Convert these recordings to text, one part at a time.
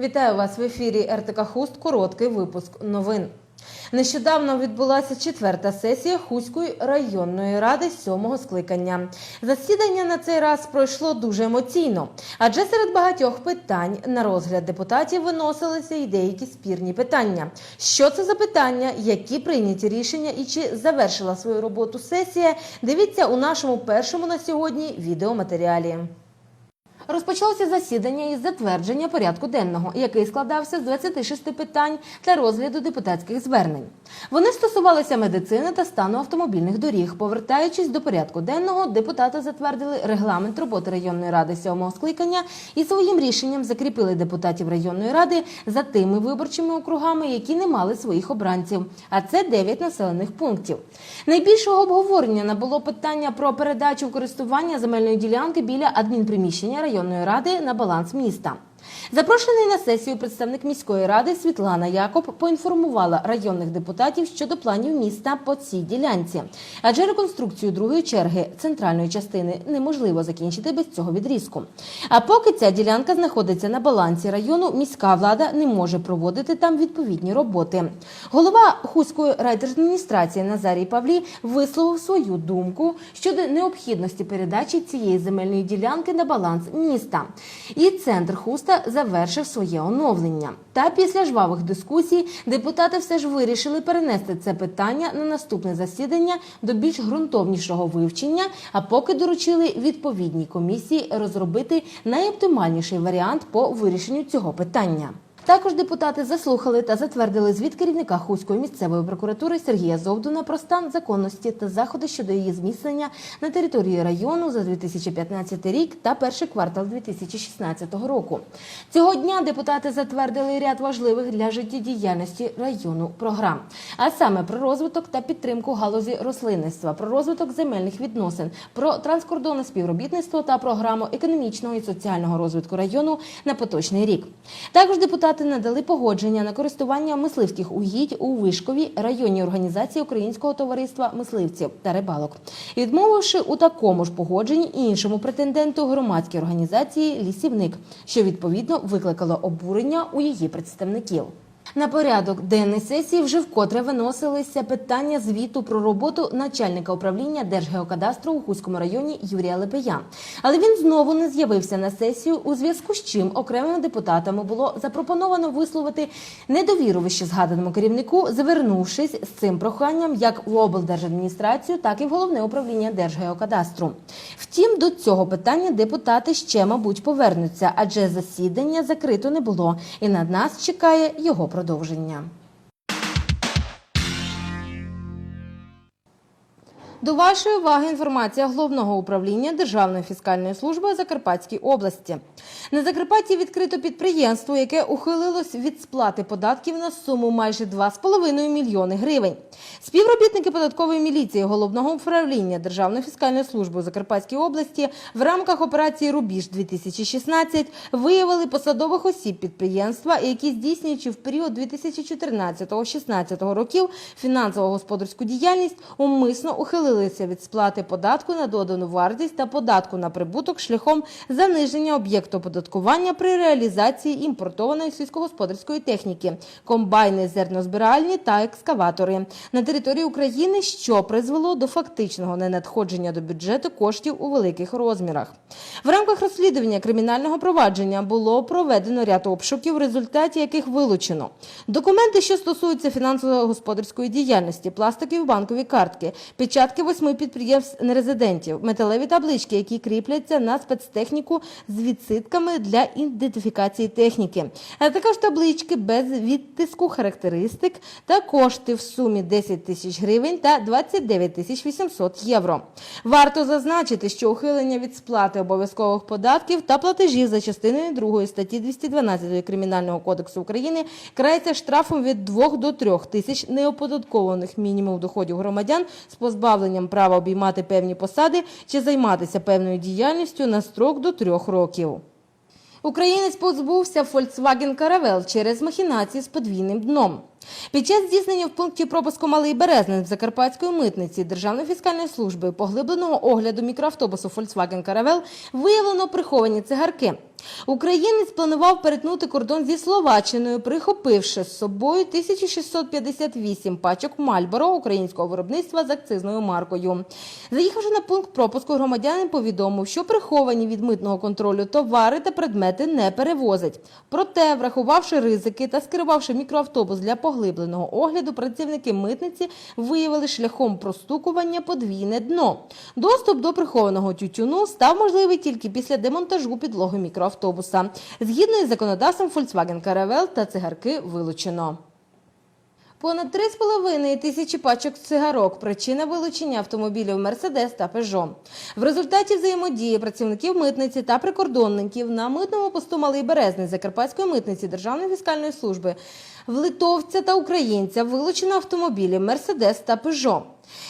Вітаю вас в ефірі РТК Хуст. Короткий випуск новин. Нещодавно відбулася четверта сесія Хуської районної ради сьомого скликання. Засідання на цей раз пройшло дуже емоційно, адже серед багатьох питань на розгляд депутатів виносилися й деякі спірні питання. Що це за питання, які прийняті рішення і чи завершила свою роботу сесія? Дивіться у нашому першому на сьогодні відеоматеріалі. Розпочалося засідання із затвердження порядку денного, який складався з 26 питань для розгляду депутатських звернень. Вони стосувалися медицини та стану автомобільних доріг. Повертаючись до порядку денного, депутати затвердили регламент роботи районної ради сьомого скликання і своїм рішенням закріпили депутатів районної ради за тими виборчими округами, які не мали своїх обранців. А це 9 населених пунктів. Найбільшого обговорення набуло питання про передачу користування земельної ділянки біля адмінприміщення районної ради на баланс міста. Запрошений на сесію представник міської ради Світлана Якоб поінформувала районних депутатів щодо планів міста по цій ділянці, адже реконструкцію другої черги центральної частини неможливо закінчити без цього відрізку. А поки ця ділянка знаходиться на балансі району, міська влада не може проводити там відповідні роботи. Голова Хуської райдержадміністрації Назарій Павлі висловив свою думку щодо необхідності передачі цієї земельної ділянки на баланс міста. І центр Хуста завершив своє оновлення. Та після жвавих дискусій депутати все ж вирішили перенести це питання на наступне засідання до більш ґрунтовнішого вивчення, а поки доручили відповідній комісії розробити найоптимальніший варіант по вирішенню цього питання. Також депутати заслухали та затвердили звіт керівника Хуської місцевої прокуратури Сергія Зовдуна про стан законності та заходи щодо її зміцнення на території району за 2015 рік та перший квартал 2016 року. Цього дня депутати затвердили ряд важливих для життєдіяльності району програм, а саме про розвиток та підтримку галузі рослинництва, про розвиток земельних відносин, про транскордонне співробітництво та програму економічного і соціального розвитку району на поточний рік. Також депутати надали погодження на користування мисливських угідь у Вишковій районній організації Українського товариства мисливців та рибалок, відмовивши у такому ж погодженні іншому претенденту громадській організації Лісівник, що відповідно викликало обурення у її представників. На порядок денний сесії вже вкотре виносилися питання звіту про роботу начальника управління Держгеокадастру у Хуському районі Юрія Лепея. Але він знову не з'явився на сесію, у зв'язку з чим окремими депутатами було запропоновано висловити недовіру вище згаданому керівнику, звернувшись з цим проханням як в облдержадміністрацію, так і в головне управління Держгеокадастру. Втім, до цього питання депутати ще, мабуть, повернуться, адже засідання закрито не було, і на нас чекає його продовження продовження. До вашої уваги інформація головного управління Державної фіскальної служби Закарпатській області. На Закарпатті відкрито підприємство, яке ухилилось від сплати податків на суму майже 2,5 мільйони гривень. Співробітники податкової міліції головного управління Державної фіскальної служби Закарпатській області в рамках операції Рубіж 2016 виявили посадових осіб підприємства, які здійснюючи в період 2014-16 років фінансово-господарську діяльність, умисно ухилилися від сплати податку на додану вартість та податку на прибуток шляхом заниження об'єкту оподаткування при реалізації імпортованої сільськогосподарської техніки, комбайни, зернозбиральні та екскаватори на території України, що призвело до фактичного ненадходження до бюджету коштів у великих розмірах. В рамках розслідування кримінального провадження було проведено ряд обшуків, в результаті яких вилучено документи, що стосуються фінансово-господарської діяльності, пластикові банкові картки, печатки восьми підприємств нерезидентів, металеві таблички, які кріпляться на спецтехніку з відситками для ідентифікації техніки, а також таблички без відтиску характеристик та кошти в сумі 10 тисяч гривень та 29 тисяч 800 євро. Варто зазначити, що ухилення від сплати обов'язкових податків та платежів за частиною 2 статті 212 Кримінального кодексу України карається штрафом від 2 до 3 тисяч неоподаткованих мінімумів доходів громадян з позбавленням права обіймати певні посади чи займатися певною діяльністю на строк до 3 років. Українець позбувся Volkswagen Caravelle через махінації з подвійним дном. Під час здійснення в пункті пропуску Малий Березнець Закарпатської митниці Державної фіскальної служби поглибленого огляду мікроавтобусу Volkswagen Caravelle виявлено приховані цигарки. Українець планував перетнути кордон зі Словаччиною, прихопивши з собою 1658 пачок Мальборо українського виробництва з акцизною маркою. Заїхавши на пункт пропуску, громадянин повідомив, що приховані від митного контролю товари та предмети не перевозить. Проте, врахувавши ризики та скерувавши мікроавтобус для поглибленого огляду, працівники митниці виявили шляхом простукування подвійне дно. Доступ до прихованого тютюну став можливий тільки після демонтажу підлоги мікроавтобуса. Згідно із законодавством Volkswagen Caravelle та цигарки вилучено. Понад 3,5 тисячі пачок цигарок – причина вилучення автомобілів «Мерседес» та «Пежо». В результаті взаємодії працівників митниці та прикордонників на митному посту Малий Березний Закарпатської митниці Державної фіскальної служби в литовця та українця вилучено автомобілі «Мерседес» та «Пежо».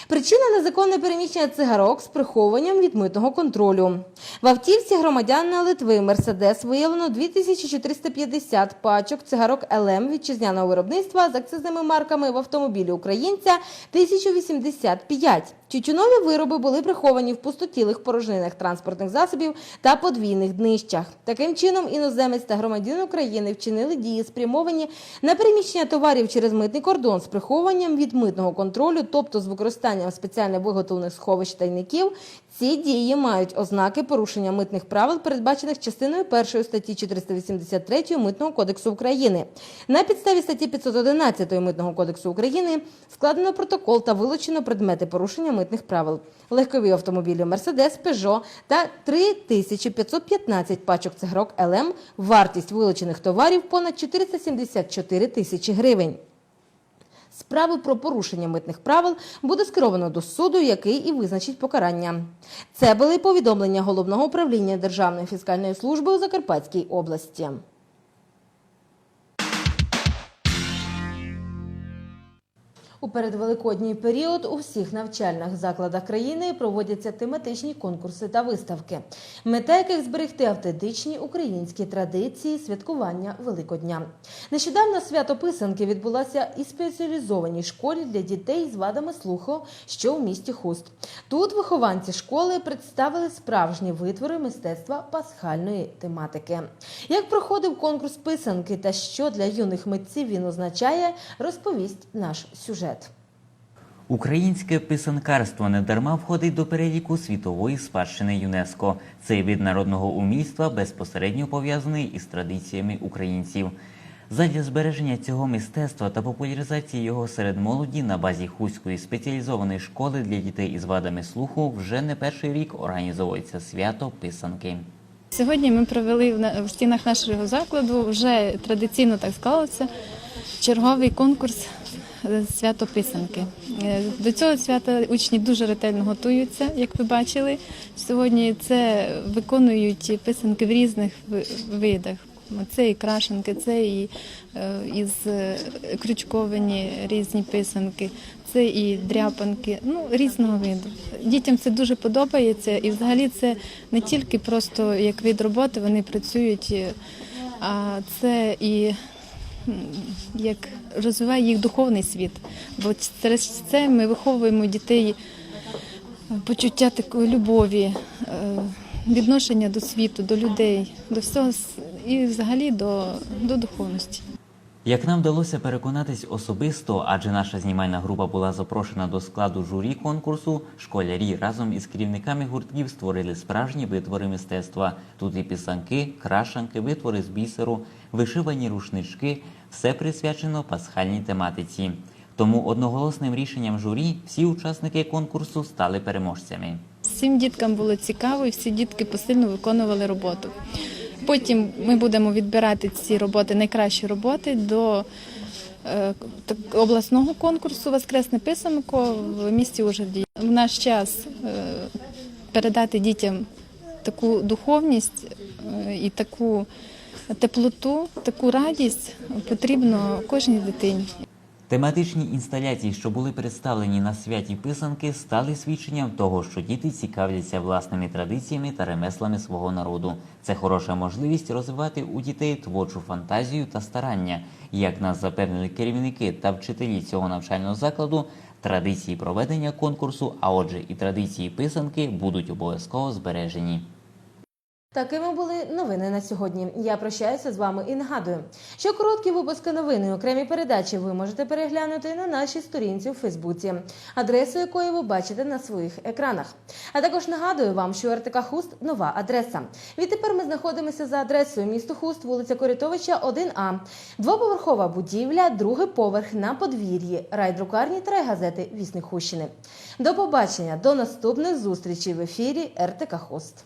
Причина незаконне переміщення цигарок з приховуванням від митного контролю. В автівці громадянина Литви Мерседес виявлено 2450 пачок цигарок ЛМ вітчизняного виробництва з акцизними марками в автомобілі українця 1085. Тютюнові вироби були приховані в пустотілих порожнинах транспортних засобів та подвійних днищах. Таким чином, іноземець та громадянин України вчинили дії, спрямовані на переміщення товарів через митний кордон з приховуванням від митного контролю, тобто з використанням спеціально виготовлених сховищ тайників. Ці дії мають ознаки порушення митних правил, передбачених частиною 1 статті 483 Митного кодексу України. На підставі статті 511 Митного кодексу України складено протокол та вилучено предмети порушення митних правил. Легкові автомобілі Мерседес, Пежо та 3515 пачок цигарок ЛМ. Вартість вилучених товарів понад 474 тисячі гривень. Справи про порушення митних правил буде скеровано до суду, який і визначить покарання. Це були повідомлення головного управління Державної фіскальної служби у Закарпатській області. У передвеликодній період у всіх навчальних закладах країни проводяться тематичні конкурси та виставки, мета яких зберегти автентичні українські традиції святкування Великодня. Нещодавно свято писанки відбулося і спеціалізованій школі для дітей з вадами слуху, що у місті Хуст. Тут вихованці школи представили справжні витвори мистецтва пасхальної тематики. Як проходив конкурс писанки та що для юних митців він означає, розповість наш сюжет. Українське писанкарство недарма входить до переліку світової спадщини ЮНЕСКО. Цей вид народного умільства безпосередньо пов'язаний із традиціями українців. Задля збереження цього мистецтва та популяризації його серед молоді на базі Хуської спеціалізованої школи для дітей із вадами слуху вже не перший рік організовується свято писанки. Сьогодні ми провели в стінах нашого закладу вже традиційно так склалося черговий конкурс свято писанки. Е, До цього свята учні дуже ретельно готуються, як ви бачили. Сьогодні це виконують писанки в різних видах. Це і крашенки, це і е, із е, крючковані різні писанки, це і дряпанки, ну різного виду. Дітям це дуже подобається, і взагалі це не тільки просто як вид роботи, вони працюють, е, а це і як розвиває їх духовний світ. Бо через це ми виховуємо дітей почуття такої любові, е, відношення до світу, до людей, до всього і взагалі до, до духовності. Як нам вдалося переконатись особисто, адже наша знімальна група була запрошена до складу журі конкурсу, школярі разом із керівниками гуртків створили справжні витвори мистецтва. Тут і писанки, крашанки, витвори з бісеру, вишивані рушнички – все присвячено пасхальній тематиці. Тому одноголосним рішенням журі всі учасники конкурсу стали переможцями. Всім діткам було цікаво, і всі дітки посильно виконували роботу. Потім ми будемо відбирати ці роботи, найкращі роботи до е, обласного конкурсу Воскресне писанко в місті Ужгороді. В наш час е, передати дітям таку духовність е, і таку теплоту, таку радість потрібно кожній дитині. Тематичні інсталяції, що були представлені на святі писанки, стали свідченням того, що діти цікавляться власними традиціями та ремеслами свого народу. Це хороша можливість розвивати у дітей творчу фантазію та старання. Як нас запевнили керівники та вчителі цього навчального закладу, традиції проведення конкурсу, а отже, і традиції писанки будуть обов'язково збережені. Такими були новини на сьогодні. Я прощаюся з вами і нагадую, що короткі випуски новин і окремі передачі ви можете переглянути на нашій сторінці у Фейсбуці, адресу якої ви бачите на своїх екранах. А також нагадую вам, що РТК Хуст нова адреса. Відтепер ми знаходимося за адресою місто Хуст, вулиця Корятовича, 1А, двоповерхова будівля, другий поверх на подвір'ї, райдрукарні та райгазети Вісник Хущини. До побачення, до наступних зустрічей в ефірі РТК Хуст.